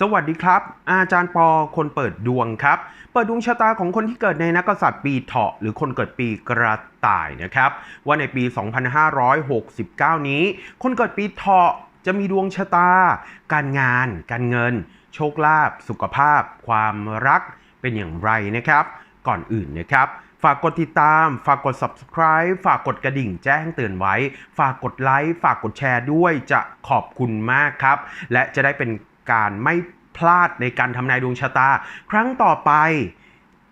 สวัสดีครับ อาจารย์ปอคนเปิดดวงครับ เปิดดวงชะตาของคนที่เกิดในนักษัตริย์ปีเถาะหรือคนเกิดปีกระต่ายนะครับ ว่าในปี 2569 นี้ คนเกิดปีเถาะจะมีดวงชะตา การงาน การเงิน โชคลาภสุขภาพ ความรักเป็นอย่างไรนะครับ ก่อนอื่นนะครับฝากกดติดตาม ฝากกด subscribe ฝากกดกระดิ่งแจ้งเตือนไว้ ฝากกดไลค์ ฝากกดแชร์ด้วยจะขอบคุณมากครับ และจะได้เป็น การไม่พลาดในการทำนายดวงชะตา ครั้งต่อไป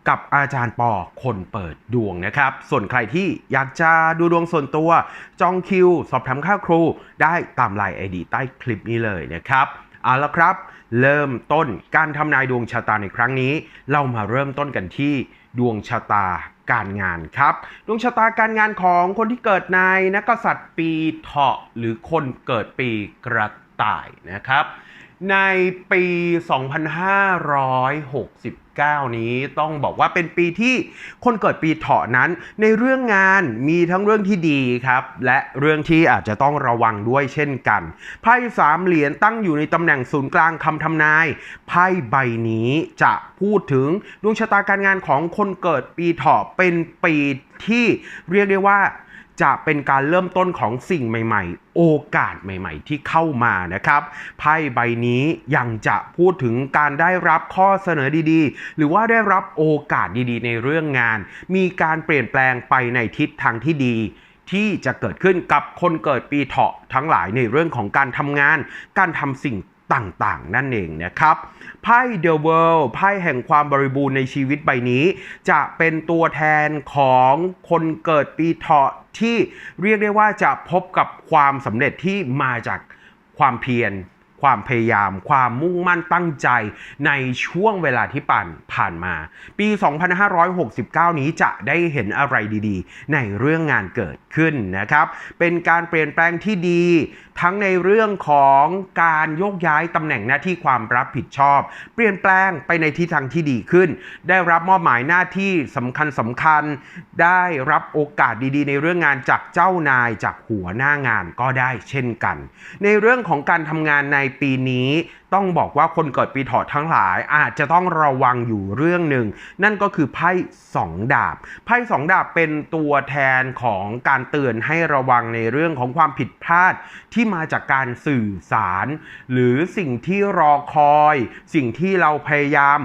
กับอาจารย์ปอคนเปิดดวงนะครับ ส่วนใครที่อยากจะดูดวงส่วนตัว จองคิว สอบถามค่าครู ได้ตามไลน์ไอดีใต้คลิปนี้เลยนะครับเอาละครับ เริ่มต้นการทำนายดวงชะตาในครั้งนี้ เรามาเริ่มต้นกันที่ดวงชะตาการงานครับ ดวงชะตาการงานของคนที่เกิดในนักษัตริย์ปีเถาะหรือคนเกิดปีกระต่ายนะครับ ในปี 2569 นี้ต้องบอกว่าเป็นปีที่คนเกิดปีเถาะนั้น ในเรื่องงานมีทั้งเรื่องที่ดีครับ และเรื่องที่อาจจะต้องระวังด้วยเช่นกัน ไพ่สามเหรียญตั้งอยู่ในตำแหน่งศูนย์กลางคำทำนาย ไพ่ใบนี้จะพูดถึงดวงชะตาการงานของคนเกิดปีเถาะเป็นปีที่เรียกได้ว่า จะเป็นการเริ่มต้นของสิ่งใหม่ ๆ โอกาสใหม่ ๆ ที่เข้ามานะครับไพ่ใบนี้ยังจะพูดถึงการได้รับข้อเสนอดีๆ หรือว่าได้รับโอกาสดีๆ ในเรื่องงาน มีการเปลี่ยนแปลงไปในทิศทางที่ดีที่จะเกิดขึ้นกับคนเกิดปีเถาะทั้งหลายในเรื่องของการทำงาน การทำสิ่ง ต่างๆ นั่นเองนะครับไพ่ The World ไพ่แห่งความบริบูรณ์ในชีวิตใบนี้ จะเป็นตัวแทนของคนเกิดปีเถาะที่เรียกได้ว่าจะพบกับความสำเร็จที่มาจากความเพียรความพยายาม ความมุ่งมั่นตั้งใจในช่วงเวลาที่ผ่านผ่านมา ปี 2569 นี้จะได้เห็นอะไรดีๆ ในเรื่องงานเกิดขึ้นนะครับ เป็นการเปลี่ยนแปลงที่ดีทั้งในเรื่องของการโยกย้ายตำแหน่งหน้าที่ความรับผิดชอบ เปลี่ยนแปลงไปในทิศทางที่ดีขึ้น ได้รับมอบหมายหน้าที่สำคัญสำคัญ ได้รับโอกาสดีๆ ในเรื่องงานจากเจ้านายจากหัวหน้างานก็ได้เช่นกัน ในเรื่องของการทำงานในปีนี้ ต้องบอกว่าคนเกิดปีเถาะทั้งหลายอาจจะต้องระวังอยู่เรื่องหนึ่ง นั่นก็คือไพ่สองดาบ ไพ่สองดาบเป็นตัวแทนของการเตือนให้ระวังในเรื่องของความผิดพลาดที่มาจากการสื่อสาร หรือสิ่งที่รอคอย สิ่งที่เราพยายาม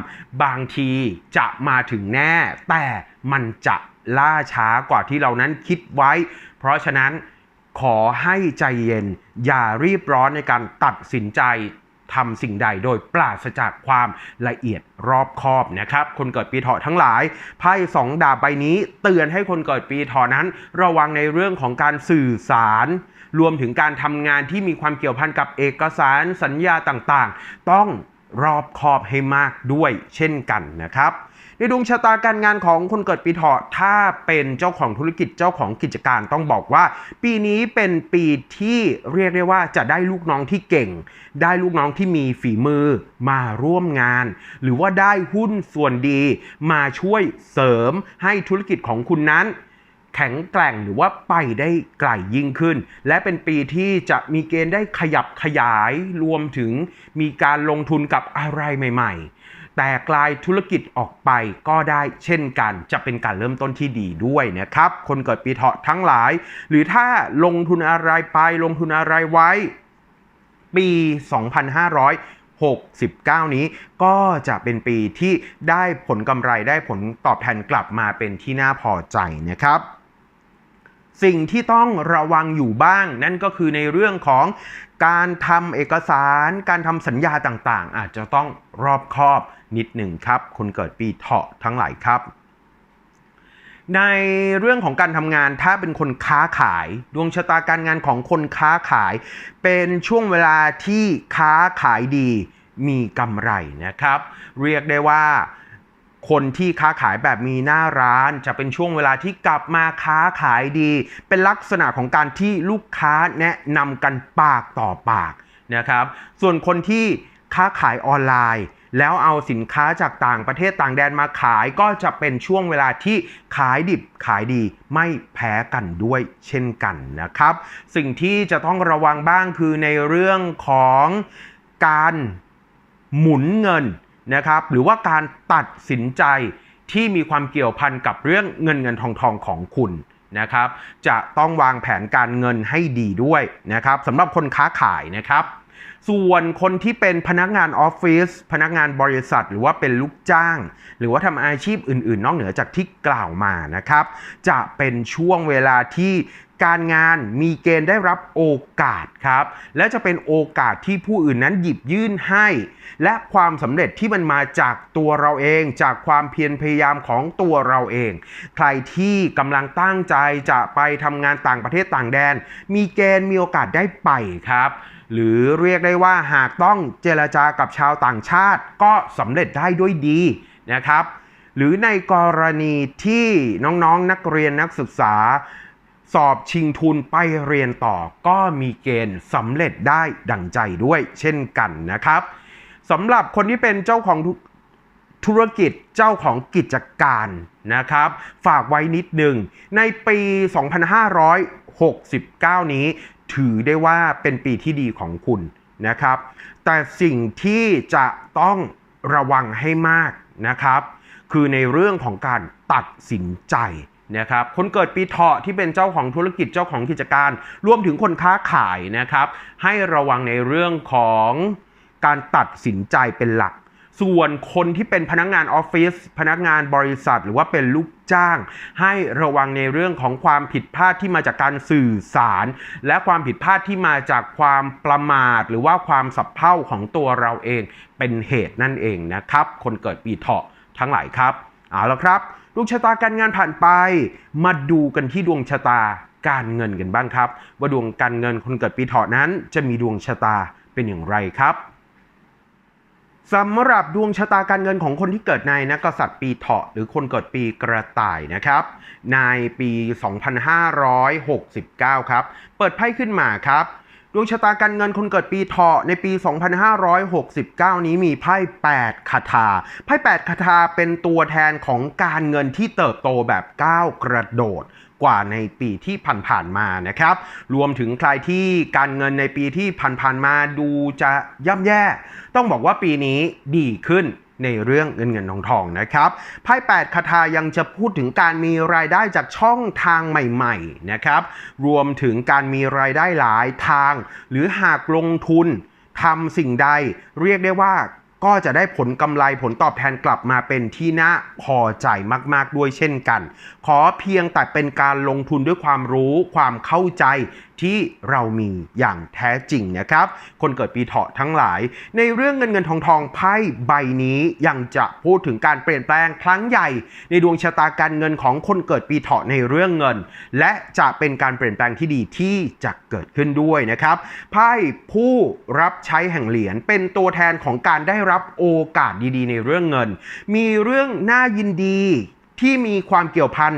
บางทีจะมาถึงแน่ แต่มันจะล่าช้ากว่าที่เรานั้นคิดไว้ เพราะฉะนั้นขอให้ใจเย็น อย่ารีบร้อนในการตัดสินใจ ทำสิ่งใดโดยปราศจากความละเอียดรอบคอบนะครับ คนเกิดปีเถาะทั้งหลายไพ่สองดาบใบนี้เตือนให้คนเกิดปีเถาะนั้น ระวังในเรื่องของการสื่อสาร รวมถึงการทำงานที่มีความเกี่ยวพันกับเอกสารสัญญาต่างๆ ต้องรอบคอบให้มากด้วยเช่นกันนะครับ ในดวงชะตาการงานของคนเกิดปีเถาะถ้าเป็นเจ้าของธุรกิจเจ้าของกิจการต้องบอกว่า ปีนี้เป็นปีที่เรียกได้ว่าจะได้ลูกน้องที่เก่ง ได้ลูกน้องที่มีฝีมือมาร่วมงาน หรือว่าได้หุ้นส่วนดี มาช่วยเสริมให้ธุรกิจของคุณนั้นแข็งแกร่งหรือว่าไปได้ไกลยิ่งขึ้น และเป็นปีที่จะมีเกณฑ์ได้ขยับขยายรวมถึงมีการลงทุนกับอะไรใหม่ ๆ แต่กลายธุรกิจออกไปก็ได้เช่นกัน จะเป็นการเริ่มต้นที่ดีด้วยนะครับ คนเกิดปีเถาะทั้งหลาย หรือถ้าลงทุนอะไรไปลงทุนอะไรไว้ ปี 2569 นี้ก็จะเป็นปีที่ได้ผลกำไรได้ผลตอบแทนกลับมาเป็นที่น่าพอใจนะครับ สิ่งที่ต้องระวังอยู่บ้าง นั่นก็คือในเรื่องของการทำเอกสาร การทำสัญญาต่างๆ อาจจะต้องรอบคอบนิดหนึ่งครับ คนเกิดปีเถาะทั้งหลายครับ ในเรื่องของการทำงานถ้าเป็นคนค้าขาย ดวงชะตาการงานของคนค้าขาย เป็นช่วงเวลาที่ค้าขายดีมีกำไรนะครับ เรียกได้ว่า คนที่ค้าขายแบบมีหน้าร้าน จะเป็นช่วงเวลาที่กลับมาค้าขายดี เป็นลักษณะของการที่ลูกค้าแนะนำกันปากต่อปากนะครับ ส่วนคนที่ค้าขายออนไลน์ แล้วเอาสินค้าจากต่างประเทศต่างแดนมาขายก็จะเป็นช่วงเวลาที่ขายดิบขายดีไม่แพ้กันด้วยเช่นกันนะครับ สิ่งที่จะต้องระวังบ้างคือในเรื่องของการหมุนเงิน นะครับหรือว่าการตัดสินใจที่มีความเกี่ยวพันกับเรื่องเงินเงินทองทองของคุณนะครับ จะต้องวางแผนการเงินให้ดีด้วยนะครับสำหรับคนค้าขายนะครับ ส่วนคนที่เป็นพนักงานออฟฟิศพนักงานบริษัท หรือว่าเป็นลูกจ้าง หรือว่าทำอาชีพอื่น ๆ นอกเหนือจากที่กล่าวมานะครับ จะเป็นช่วงเวลาที่ การงานมีเกณฑ์ได้รับโอกาสครับ และจะเป็นโอกาสที่ผู้อื่นนั้นหยิบยื่นให้ และความสำเร็จที่มันมาจากตัวเราเอง จากความเพียรพยายามของตัวเราเอง ใครที่กำลังตั้งใจจะไปทำงานต่างประเทศต่างแดน มีเกณฑ์มีโอกาสได้ไปครับ หรือเรียกได้ว่าหากต้องเจรจากับชาวต่างชาติ ก็สำเร็จได้ด้วยดีนะครับ หรือในกรณีที่น้องๆนนักเรียนนักศึกษา สอบชิงทุนไปเรียนต่อก็มีเกณฑ์สำเร็จได้ดั่งใจด้วยเช่นกันนะครับสำหรับคนที่เป็นเจ้าของธุธุรกิจเจ้าของกิจการนะครับ ฝากไว้นิดหนึ่งในปี 2569 นี้ ถือได้ว่าเป็นปีที่ดีของคุณนะครับ แต่สิ่งที่จะต้องระวังให้มากนะครับ คือในเรื่องของการตัดสินใจ นะครับคนเกิดปีเถาะที่เป็นเจ้าของธุรกิจเจ้าของกิจการ รวมถึงคนค้าขายนะครับ ให้ระวังในเรื่องของการตัดสินใจเป็นหลัก ส่วนคนที่เป็นพนักงงานออฟฟิศพนักงานบริษัท หรือว่าเป็นลูกจ้าง ให้ระวังในเรื่องของความผิดพลาดที่มาจากการสื่อสาร และความผิดพลาดที่มาจากความประมาท หรือว่าความสับเพร่าของตัวเราเองเป็นเหตุนั่นเองนะครับ คนเกิดปีเถาะทั้งหลายครับเอาละครับ ดวงชะตาการงานผ่านไป มาดูกันที่ดวงชะตาการเงินกันบ้างครับ ว่าดวงการเงินคนเกิดปีเถาะนั้น จะมีดวงชะตาเป็นอย่างไรครับสำหรับดวงชะตาการเงินของคนที่เกิดในนักกษัตริย์ปีเถาะหรือคนเกิดปีกระต่ายนะครับ ในปี 2569 ครับ เปิดไพ่ขึ้นมาครับ ดวงชะตาการเงินคนเกิดปีเถาะในปี 2569 นี้มีไพ่ 8คาถา ไพ่ 8คาถาเป็นตัวแทนของการเงินที่เติบโตแบบก้าวกระโดดกว่าในปีที่ผ่านๆมานะครับ รวมถึงใครที่การเงินในปีที่ผ่านๆมาดูจะย่ำแย่ ต้องบอกว่าปีนี้ดีขึ้น ในเรื่องเงินเงินทองทองนะครับไพ่8คาถายังจะพูดถึงการมีรายได้จากช่องทางใหม่ๆนะครับ รวมถึงการมีรายได้หลายทาง หรือหากลงทุนทำสิ่งใด เรียกได้ว่าก็จะได้ผลกำไรผลตอบแทนกลับมาเป็นที่น่าพอใจมากๆด้วยเช่นกัน ขอเพียงแต่เป็นการลงทุนด้วยความรู้ความเข้าใจที่เรามีอย่างแท้จริงนะครับ คนเกิดปีเถาะทั้งหลาย ในเรื่องเงินเงินทองทองไพ่ใบนี้ยังจะพูดถึงการเปลี่ยนแปลงครั้งใหญ่ ในดวงชะตาการเงินของคนเกิดปีเถาะในเรื่องเงิน และจะเป็นการเปลี่ยนแปลงที่ดีที่จะเกิดขึ้นด้วยนะครับไพ่ผู้รับใช้แห่งเหรียญเป็นตัวแทนของการได้รับโอกาสดีๆ ในเรื่องเงิน มีเรื่องน่ายินดีที่มีความเกี่ยวพัน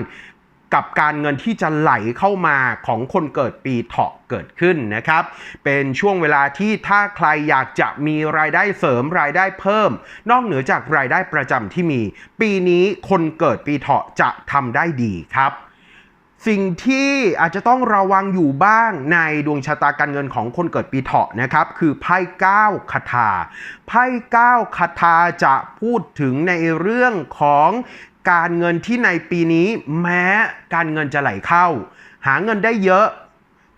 กับการเงินที่จะไหลเข้ามาของคนเกิดปีเถาะเกิดขึ้นนะครับ เป็นช่วงเวลาที่ถ้าใครอยากจะมีรายได้เสริมรายได้เพิ่ม นอกเหนือจากรายได้ประจำที่มี ปีนี้คนเกิดปีเถาะจะทำได้ดีครับสิ่งที่อาจจะต้องระวังอยู่บ้างในดวงชะตาการเงินของคนเกิดปีเถาะนะครับ คือไพ่เก้าคาถาไพ่เก้าคาถาจะพูดถึงในเรื่องของ การเงินที่ในปีนี้แม้การเงินจะไหลเข้า หาเงินได้เยอะ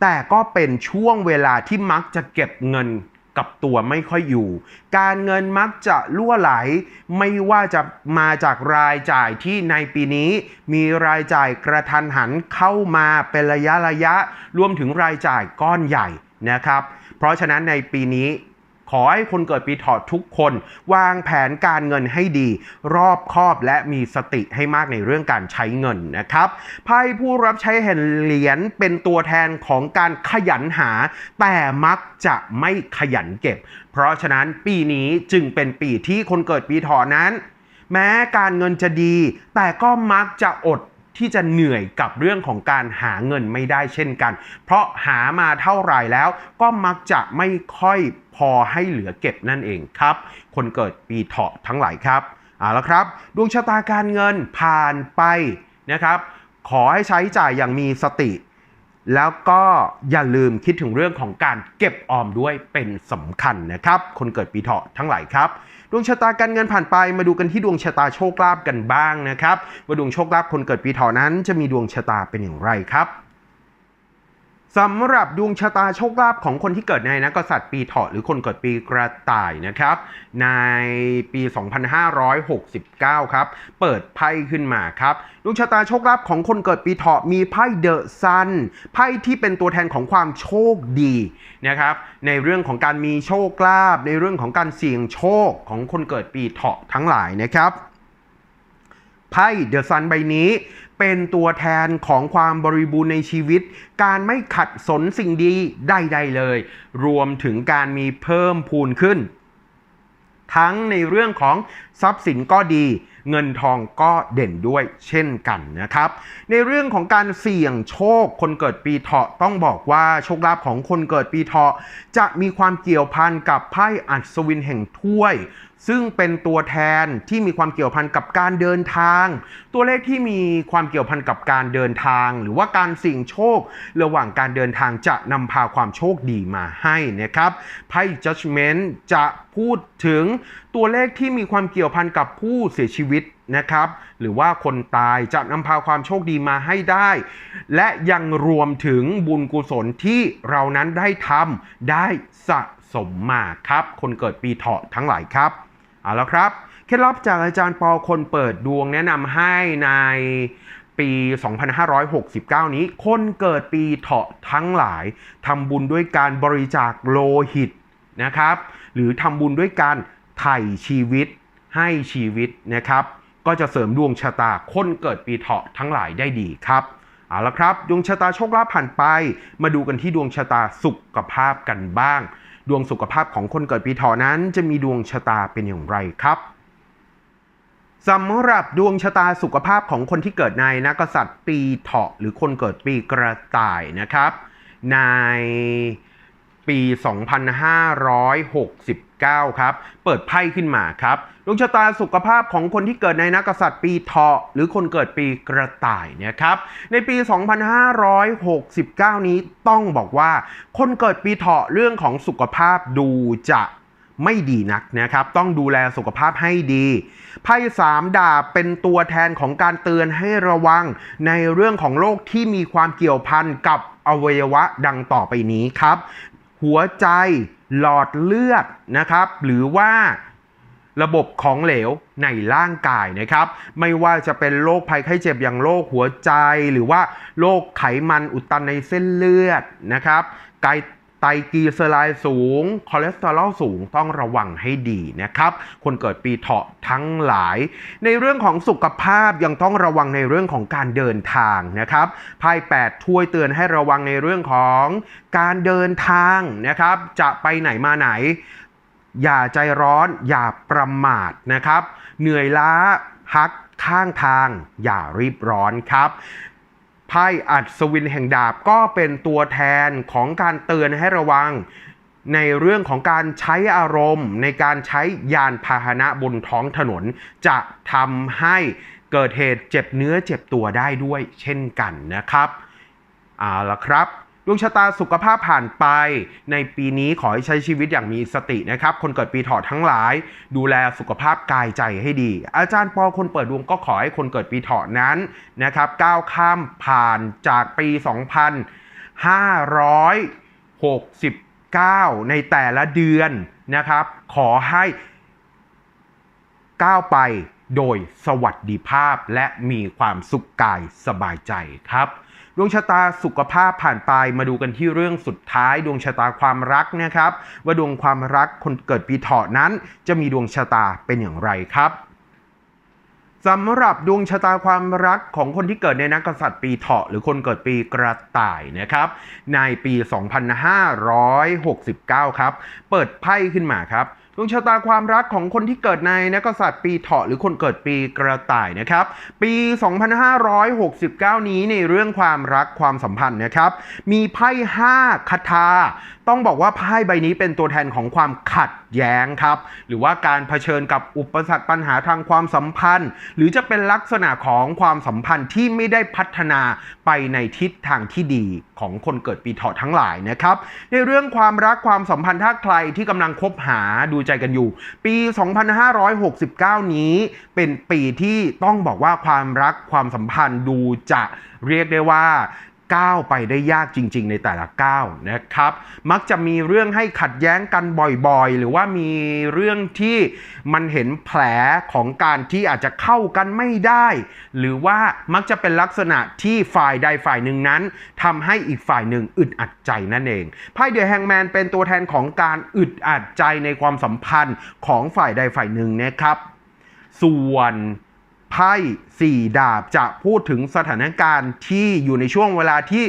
แต่ก็เป็นช่วงเวลาที่มักจะเก็บเงินกับตัวไม่ค่อยอยู่ การเงินมักจะล่วไหล ไม่ว่าจะมาจากรายจ่ายที่ในปีนี้ มีรายจ่ายกระทันหันเข้ามาเป็นระยะระยะ รวมถึงรายจ่ายก้อนใหญ่นะครับ เพราะฉะนั้นในปีนี้ ขอให้คนเกิดปีเถาะทุกคน วางแผนการเงินให้ดี รอบคอบและมีสติให้มากในเรื่องการใช้เงินนะครับไพ่ผู้รับใช้แห่งเหรียญเป็นตัวแทนของการขยันหา แต่มักจะไม่ขยันเก็บ เพราะฉะนั้นปีนี้จึงเป็นปีที่คนเกิดปีเถาะนั้น แม้การเงินจะดี แต่ก็มักจะอด ที่จะเหนื่อยกับเรื่องของการหาเงินไม่ได้เช่นกัน เพราะหามาเท่าไหร่แล้วก็มักจะไม่ค่อยพอให้เหลือเก็บนั่นเองครับ คนเกิดปีเถาะทั้งหลายครับเอาละครับ ดวงชะตาการเงินผ่านไปนะครับ ขอให้ใช้จ่ายอย่างมีสติ แล้วก็อย่าลืมคิดถึงเรื่องของการเก็บออมด้วยเป็นสำคัญนะครับ คนเกิดปีเถาะทั้งหลายครับ ดวงชะตาการเงินผ่านไปมาดูกันที่ดวงชะตาโชคลาภกันบ้างนะครับว่าดวงโชคลาภคนเกิดปีเถาะนั้นจะมีดวงชะตาเป็นอย่างไรครับ สำหรับดวงชะตาโชคลาภของคนที่เกิดในนักษัตริย์ปีเถาะหรือคนเกิดปีกระต่ายนะครับ ในปี 2569 ครับ เปิดไพ่ขึ้นมาครับ ดวงชะตาโชคลาภของคนเกิดปีเถาะมีไพ่เดอะซันไพ่ที่เป็นตัวแทนของความโชคดีนะครับ ในเรื่องของการมีโชคลาภในเรื่องของการเสี่ยงโชคของคนเกิดปีเถาะทั้งหลายนะครับ ไพ่เดอะซันใบนี้เป็นตัวแทนของความบริบูรณ์ในชีวิต การไม่ขัดสนสิ่งดีใดๆเลย รวมถึงการมีเพิ่มพูนขึ้น ทั้งในเรื่องของทรัพย์สินก็ดี เงินทองก็เด่นด้วยเช่นกันนะครับ ในเรื่องของการเสี่ยงโชคคนเกิดปีเถาะต้องบอกว่าโชคลาภของคนเกิดปีเถาะจะมีความเกี่ยวพันกับไพ่อัศวินแห่งถ้วย ซึ่งเป็นตัวแทนที่มีความเกี่ยวพันกับการเดินทาง ตัวเลขที่มีความเกี่ยวพันกับการเดินทาง หรือว่าการเสี่ยงโชค ระหว่างการเดินทางจะนำพาความโชคดีมาให้นะครับไพ่ judgment จะพูดถึงตัวเลขที่มีความเกี่ยวพันกับผู้เสียชีวิตนะครับ หรือว่าคนตายจะนำพาความโชคดีมาให้ได้ และยังรวมถึงบุญกุศลที่เรานั้นได้ทำได้สะสมมาครับ คนเกิดปีเถาะทั้งหลายครับเอาละครับเคล็ดลับจากอาจารย์ปอคนเปิดดวงแนะนำให้ในปี 2569 นี้ คนเกิดปีเถาะทั้งหลายทำบุญด้วยการบริจาคโลหิตนะครับ หรือทำบุญด้วยการไถ่ชีวิตให้ชีวิตนะครับ ก็จะเสริมดวงชะตาคนเกิดปีเถาะทั้งหลายได้ดีครับเอาละครับ ดวงชะตาโชคลาภผ่านไป มาดูกันที่ดวงชะตาสุขภาพกันบ้าง ดวงสุขภาพของคนเกิดปีเถาะนั้นจะมีดวงชะตาเป็นอย่างไรครับสำหรับดวงชะตาสุขภาพของคนที่เกิดในนักษัตริย์ปีเถาะหรือคนเกิดปีกระต่ายนะครับ ใน ปี 2569 ครับ เปิดไพ่ขึ้นมาครับดวงชะตาสุขภาพของคนที่เกิดในนักษัตริย์ปีเถาะหรือคนเกิดปีกระต่ายเนะครับ ในปี 2569 นี้ต้องบอกว่า คนเกิดปีเถาะเรื่องของสุขภาพดูจะไม่ดีนักนะครับ ต้องดูแลสุขภาพให้ดี ไพ่สามดาบเป็นตัวแทนของการเตือนให้ระวังในเรื่องของโรคที่มีความเกี่ยวพันกับอวัยวะดังต่อไปนี้ครับ หัวใจหลอดเลือดนะครับ หรือว่าระบบของเหลวในร่างกายนะครับ ไม่ว่าจะเป็นโรคภัยไข้เจ็บอย่างโรคหัวใจ หรือว่าโรคไขมันอุดตันในเส้นเลือดนะครับไก ไตรกลีเซอไรด์สูง คอเลสเตอรอลสูงต้องระวังให้ดีนะครับ คนเกิดปีเถาะทั้งหลาย ในเรื่องของสุขภาพยังต้องระวังในเรื่องของการเดินทางนะครับไพ่8ถ้วยเตือนให้ระวังในเรื่องของการเดินทางนะครับ จะไปไหนมาไหน อย่าใจร้อนอย่าประมาทนะครับ เหนื่อยล้าพักข้างทางอย่ารีบร้อนครับ ไพ่อัศวินแห่งดาบก็เป็นตัวแทนของการเตือนให้ระวัง ในเรื่องของการใช้อารมณ์ ในการใช้ยานพาหนะบนท้องถนน จะทำให้เกิดเหตุเจ็บเนื้อเจ็บตัวได้ด้วยเช่นกันนะครับเอาละครับ ดวงชะตาสุขภาพผ่านไป ในปีนี้ขอให้ใช้ชีวิตอย่างมีสตินะครับ คนเกิดปีเถาะทั้งหลาย ดูแลสุขภาพกายใจให้ดี อาจารย์ปอคนเปิดดวงก็ขอให้คนเกิดปีเถาะนั้นนะครับก้าวข้ามผ่านจากปี 2569 ในแต่ละเดือนนะครับ ขอให้ก้าวไปโดยสวัสดิภาพและมีความสุขกายสบายใจครับ ดวงชะตาสุขภาพผ่านไปมาดูกันที่เรื่องสุดท้าย ดวงชะตาความรักนะครับว่าดวงความรักคนเกิดปีเถาะนั้น จะมีดวงชะตาเป็นอย่างไรครับสำหรับดวงชะตาความรักของคนที่เกิดในนักกษัตริย์ปีเถาะหรือคนเกิดปีกระต่ายนะครับ ในปี 2569 ครับ เปิดไพ่ขึ้นมาครับ วงชะตาความรักของคนที่เกิดในนักษัตริย์ปีเถาะหรือคนเกิดปีกระต่ายนะครับ ปี 2569 นี้ในเรื่องความรักความสัมพันธ์นะครับ มีไพ่5คาถา ต้องบอกว่าไพ่ใบนี้เป็นตัวแทนของความขัดแย้งครับ หรือว่าการเผชิญกับอุปสรรคปัญหาทางความสัมพันธ์ หรือจะเป็นลักษณะของความสัมพันธ์ที่ไม่ได้พัฒนาไปในทิศทางที่ดีของคนเกิดปีเถาะทั้งหลายนะครับ ในเรื่องความรักความสัมพันธ์ถ้าใครที่กำลังคบหาดูใจกันอยู่ ปี 2569 นี้เป็นปีที่ต้องบอกว่าความรักความสัมพันธ์ดูจะเรียกได้ว่า ก้าวไปได้ยากจริง ๆ ในแต่ละก้าวนะครับ มักจะมีเรื่องให้ขัดแย้งกันบ่อยๆ หรือว่ามีเรื่องที่มันเห็นแผลของการที่อาจจะเข้ากันไม่ได้ หรือว่ามักจะเป็นลักษณะที่ฝ่ายใดฝ่ายหนึ่งนั้นทำให้อีกฝ่ายหนึ่งอึดอัดใจนั่นเองไพ่เดอะแฮงแมนเป็นตัวแทนของการอึดอัดใจในความสัมพันธ์ของฝ่ายใดฝ่ายหนึ่งนะครับ ส่วน ไพ่สี่ดาบจะพูดถึงสถานการณ์ที่อยู่ในช่วงเวลาที่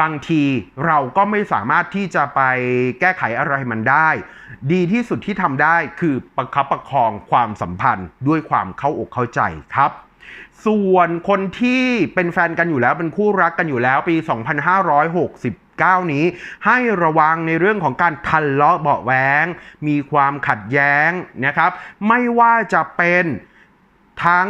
บางทีเราก็ไม่สามารถที่จะไปแก้ไขอะไรมันได้ ดีที่สุดที่ทำได้คือประคับประคองความสัมพันธ์ด้วยความเข้าอกเข้าใจครับ ส่วนคนที่เป็นแฟนกันอยู่แล้วเป็นคู่รักกันอยู่แล้วปี 2569นี้ให้ระวังในเรื่องของการทะเลาะเบาะแว้งมีความขัดแย้งนะครับ ไม่ว่าจะเป็น ทั้ง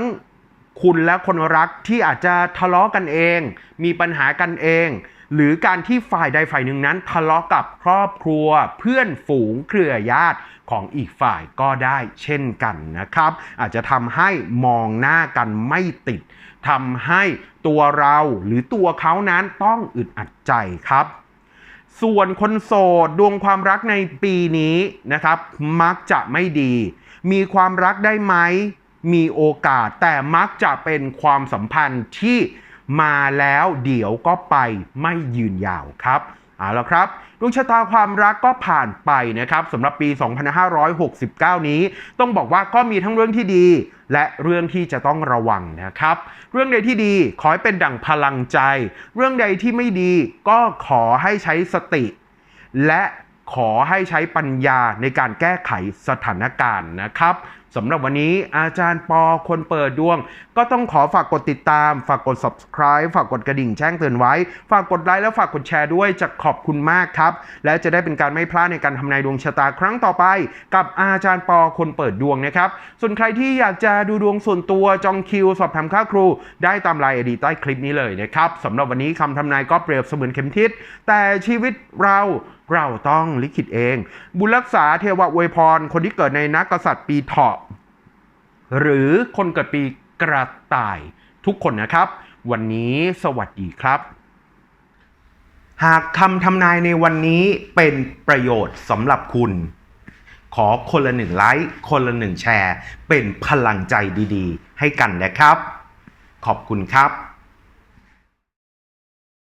คุณและคนรักที่อาจจะทะเลาะกันเอง มีปัญหากันเอง หรือการที่ฝ่ายใดฝ่ายหนึ่งนั้น ทะเลาะกับครอบครัว เพื่อนฝูงเครือญาติของอีกฝ่ายก็ได้เช่นกันนะครับ อาจจะทำให้มองหน้ากันไม่ติดทำให้ตัวเราหรือตัวเขานั้นต้องอึดอัดใจครับส่วนคนโสดดวงความรักในปีนี้นะครับ มักจะไม่ดี มีความรักได้ไหม มีโอกาสแต่มักจะเป็นความสัมพันธ์ที่มาแล้วเดี๋ยวก็ไปไม่ยืนยาวครับเอาละครับดวงชะตาความรักก็ผ่านไปนะครับสำหรับปี 2569 นี้ ต้องบอกว่าก็มีทั้งเรื่องที่ดี และเรื่องที่จะต้องระวังนะครับ เรื่องใดที่ดีขอให้เป็นดั่งพลังใจ เรื่องใดที่ไม่ดีก็ขอให้ใช้สติ และขอให้ใช้ปัญญาในการแก้ไขสถานการณ์นะครับ สำหรับวันนี้อาจารย์ปอคนเปิดดวง ก็ต้องขอฝากกดติดตาม ฝากกด subscribe ฝากกดกระดิ่งแจ้งเตือนไว้ ฝากกดไลค์และฝากกดแชร์ด้วยจะขอบคุณมากครับ และจะได้เป็นการไม่พลาดในการทำนายดวงชะตาครั้งต่อไป กับอาจารย์ปอคนเปิดดวงนะครับ ส่วนใครที่อยากจะดูดวงส่วนตัวจองคิว สอบถามค่าครู ได้ตามไลน์อดีใต้คลิปนี้เลยนะครับสำหรับวันนี้คำทำนายก็เปรียบเสมือนเข็มทิศแต่ชีวิตเราเราต้องลิขิตเอง บุญรักษาเทวะอวยพร คนที่เกิดในนักกษัตริย์ปีเถาะหรือคนเกิดปีกระต่ายทุกคนนะครับ วันนี้สวัสดีครับ หากคำทำนายในวันนี้เป็นประโยชน์สำหรับคุณ ขอคนละหนึ่งไลค์คนละหนึ่งแชร์ เป็นพลังใจดีๆ ให้กันนะครับ ขอบคุณครับ